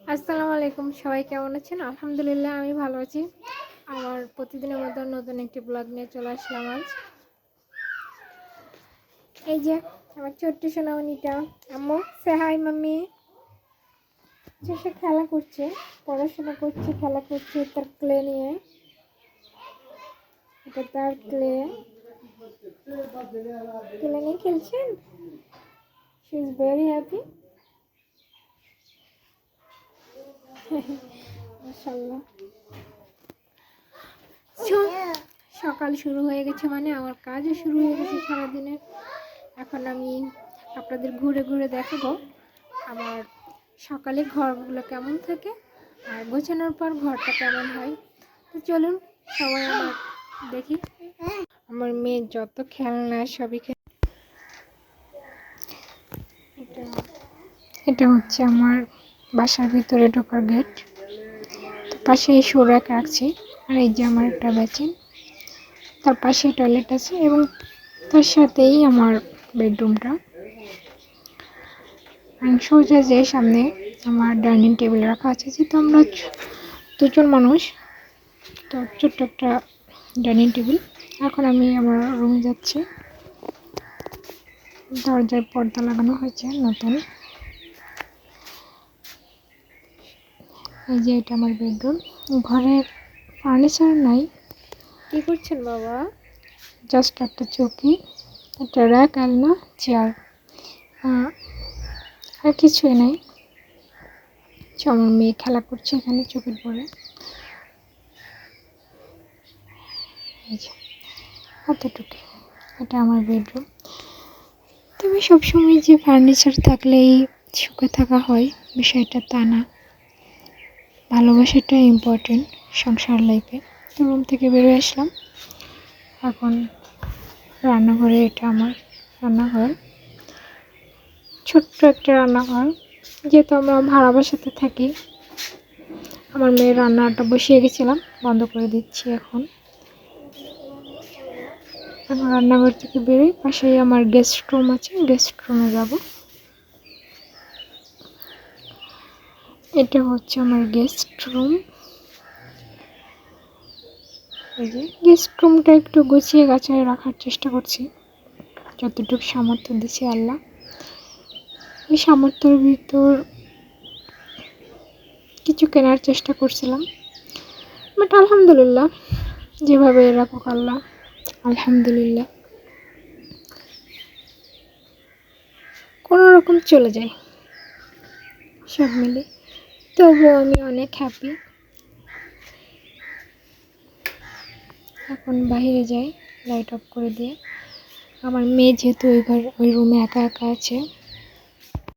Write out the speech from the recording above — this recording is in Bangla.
আসসালামু আলাইকুম, সবাই কেমন আছেন? আলহামদুলিল্লাহ, আমি ভালো আছি। আমার প্রতিদিনের মতো নতুন একটি ব্লগ নিয়ে চলে আসলাম আজ। এই যে, আমার ছোট্ট সোনামণিটা। আম্মু সে হাই মাম্মি সে খেলা করছে, পড়াশোনা করছে, খেলা করছে, তার ক্লে নিয়ে। এটা তার ক্লে ক্লে নিয়ে খেলছেন? শি ইজ ভেরি হ্যাপি সকাল শুরু হয়ে গেছে মানে আমার কাজও শুরু হয়ে গেছে সারাদিনের। এখন আমি আপনাদের ঘুরে ঘুরে দেখাবো আমার সকালে ঘরগুলো কেমন থাকে আর গোছানোর পর ঘরটা কেমন হয়। তো চলুন সবাই আমার দেখি। আমার মেয়ের যত খেলনা সবই খে- এটা এটা হচ্ছে আমার বাসার ভিতরে ঢোকার গেট তো পাশে এই সুরাক রাখছি আর এই যে আমার একটা বেচিন তার পাশে টয়লেট আছে এবং তার সাথেই আমার বেডরুমটা সোজা যে সামনে আমার ডাইনিং টেবিল রাখা আছে। যেহেতু আমরা দুজন মানুষ, তো ছোট্ট একটা ডাইনিং টেবিল এখন আমি আমার রুমে যাচ্ছি। দরজায় পর্দা লাগানো হয়েছে নতুন। এই যে এটা আমার বেডরুম। ঘরের ফার্নিচার নাই। কি করছেন বাবা? জাস্ট একটা চৌকি একটা র্যাক আলনা চেয়ার আর কিছুই নাই। আমার মেয়ে খেলা করছে এখানে চোখের পরে এতটুকু। এটা আমার বেডরুম। তবে সবসময় যে ফার্নিচার থাকলেই সুখে থাকা হয় বিষয়টা তা না। ভালোবাসাটা ইম্পর্টেন্ট সংসার লাইফে তো রুম থেকে বেরোয় আসলাম। এখন রান্নাঘরে এটা আমার রান্নাঘর। ছোট্ট একটা রান্নাঘর। যেহেতু আমরা ভাড়া বাসাতে থাকি, আমার মেয়ের রান্নাটা বসিয়ে গেছিলাম, বন্ধ করে দিচ্ছি এখন। এখন রান্নাঘর থেকে বেরোই, পাশেই আমার গেস্ট রুম আছে গেস্ট রুমে যাব। এটা হচ্ছে আমার গেস্ট রুম এই যে গেস্ট রুমটা একটু গুছিয়ে গাছায় রাখার চেষ্টা করছি। যতটুকু সামর্থ্য দিছে আল্লাহ। ওই সামর্থ্যের ভিতর কিছু কেনার চেষ্টা করছিলাম। বাট আলহামদুলিল্লাহ, যেভাবে রাখুক আল্লাহ, আলহামদুলিল্লাহ। কোনো রকম চলে যায়। সব মিলে। তবুও আমি অনেক হ্যাপি এখন বাইরে যাই লাইট অফ করে দিয়ে। আমার মেয়ে যেহেতু ওই ঘর, ওই রুমে একা একা আছে।